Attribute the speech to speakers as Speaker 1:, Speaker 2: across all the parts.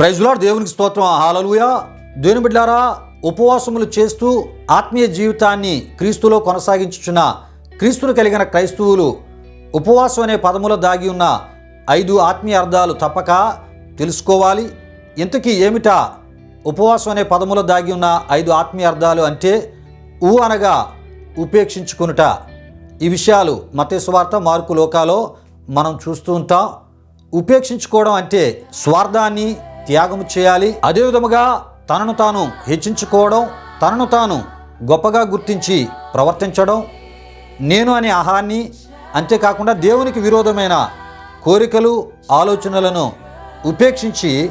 Speaker 1: ప్రైజ్లాడ్ దేవునికి స్తోత్రం. హాలలుయా దేవుని బిడ్డారా ఉపవాసములు చేస్తూ ఆత్మీయ జీవితాన్ని క్రీస్తులో కొనసాగించుచున్న క్రీస్తును కలిగిన క్రైస్తవులు ఉపవాసం అనే పదములో దాగి ఉన్న ఐదు ఆత్మీయ అర్థాలు తప్పక తెలుసుకోవాలి. ఇంతకీ ఏమిటా ఉపవాసం అనే పదములో దాగి ఉన్న ఐదు ఆత్మీయ అర్థాలు అంటే? ఊ అనగా ఉపేక్షించుకునుట. ఈ విషయాలు మతేశ్వార్త మార్కు లోకాలో మనం చూస్తూ ఉంటాం. ఉపేక్షించుకోవడం అంటే స్వార్థాన్ని త్యాగం చేయాలి. అదే విధముగా తనను తాను హెచ్చించుకోవడం తనను తాను గొప్పగా గుర్తించి ప్రవర్తించడం నేను అనే ఆహాన్ని అంతేకాకుండా దేవునికి విరోధమైన కోరికలు ఆలోచనలను ఉపేక్షించి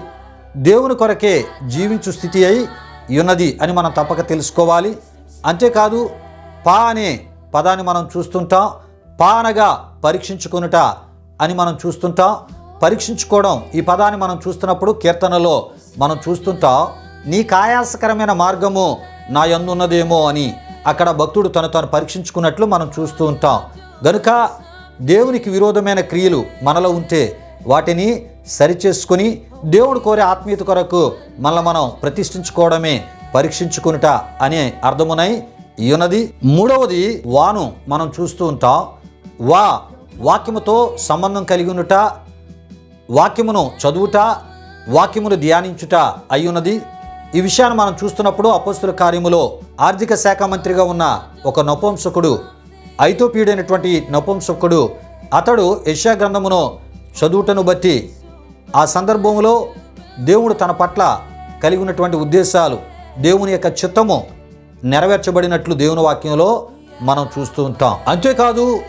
Speaker 1: దేవుని కొరకే జీవించు స్థితి అయి ఉన్నది అని మనం తప్పక తెలుసుకోవాలి. అంతేకాదు పా అనే పదాన్ని మనం చూస్తుంటాం. పా అనగా పరీక్షించుకొనుట అని మనం చూస్తుంటాం. పరీక్షించుకోవడం ఈ పదాన్ని మనం చూస్తున్నప్పుడు కీర్తనలో మనం చూస్తుంటాం నీ కాయాసకరమైన మార్గము నా యందున్నదేమో అని అక్కడ భక్తుడు తను తాను పరీక్షించుకున్నట్లు మనం చూస్తూ ఉంటాం. గనుక దేవునికి విరోధమైన క్రియలు మనలో ఉంటే వాటిని సరిచేసుకుని దేవుడు కోరే ఆత్మీయత కొరకు మనల్ని మనం ప్రతిష్ఠించుకోవడమే పరీక్షించుకునుట అనే అర్థమునై ఉన్నది. మూడవది వాను మనం చూస్తూ ఉంటాం. వా వాక్యముతో సంబంధం కలిగి ఉన్నట వాక్యమును చదువుట వాక్యమును ధ్యానించుట అయ్యున్నది. ఈ విషయాన్ని మనం చూస్తున్నప్పుడు అపస్తుల కార్యములో ఆర్థిక శాఖ మంత్రిగా ఉన్న ఒక నపుంసకుడు ఐతోపీయుడైనటువంటి నపుంసకుడు అతడు యశా గ్రంథమును చదువుటను బట్టి ఆ సందర్భంలో దేవుడు తన పట్ల కలిగి ఉన్నటువంటి ఉద్దేశాలు దేవుని యొక్క చిత్తము నెరవేర్చబడినట్లు దేవుని వాక్యంలో మనం చూస్తూ ఉంటాం. అంతేకాదు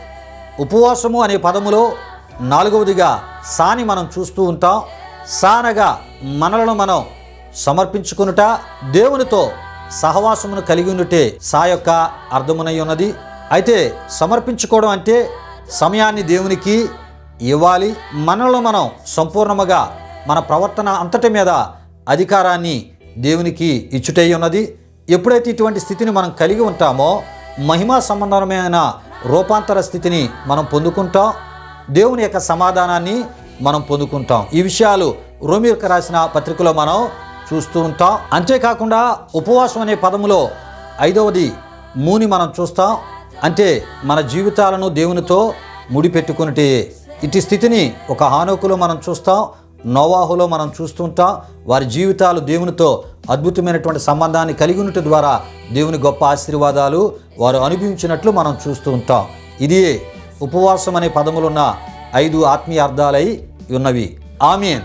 Speaker 1: ఉపవాసము అనే పదములో నాలుగవదిగా సాని మనం చూస్తూ ఉంటాం. సానగా మనలను మనం సమర్పించుకునుట దేవునితో సహవాసమును కలిగి ఉండుటే సా యొక్క అర్థమునై ఉన్నది. అయితే సమర్పించుకోవడం అంటే సమయాన్ని దేవునికి ఇవ్వాలి. మనలో మనం సంపూర్ణముగా మన ప్రవర్తన అంతటి మీద అధికారాన్ని దేవునికి ఇచ్చుటై ఉన్నది. ఎప్పుడైతే ఇటువంటి స్థితిని మనం కలిగి ఉంటామో మహిమా సంబంధమైన రూపాంతర స్థితిని మనం పొందుకుంటాం. దేవుని యొక్క సమాధానాన్ని మనం పొందుకుంటాం. ఈ విషయాలు రోమిర్క రాసిన పత్రికలో మనం చూస్తూ ఉంటాం. అంతేకాకుండా ఉపవాసం అనే పదములో ఐదవది మూని మనం చూస్తాం. అంటే మన జీవితాలను దేవునితో ముడిపెట్టుకునిటే ఇటు స్థితిని ఒక హానోకులో మనం చూస్తాం. నోవాహులో మనం చూస్తుంటాం వారి జీవితాలు దేవునితో అద్భుతమైనటువంటి సంబంధాన్ని కలిగి ఉండటం ద్వారా దేవుని గొప్ప ఆశీర్వాదాలు వారు అనుభవించినట్లు మనం చూస్తూ ఉంటాం. ఇది ఉపవాసం అనే పదములున్న ఐదు ఆత్మీయ అర్థాలై ఉన్నవి. ఆమెన్.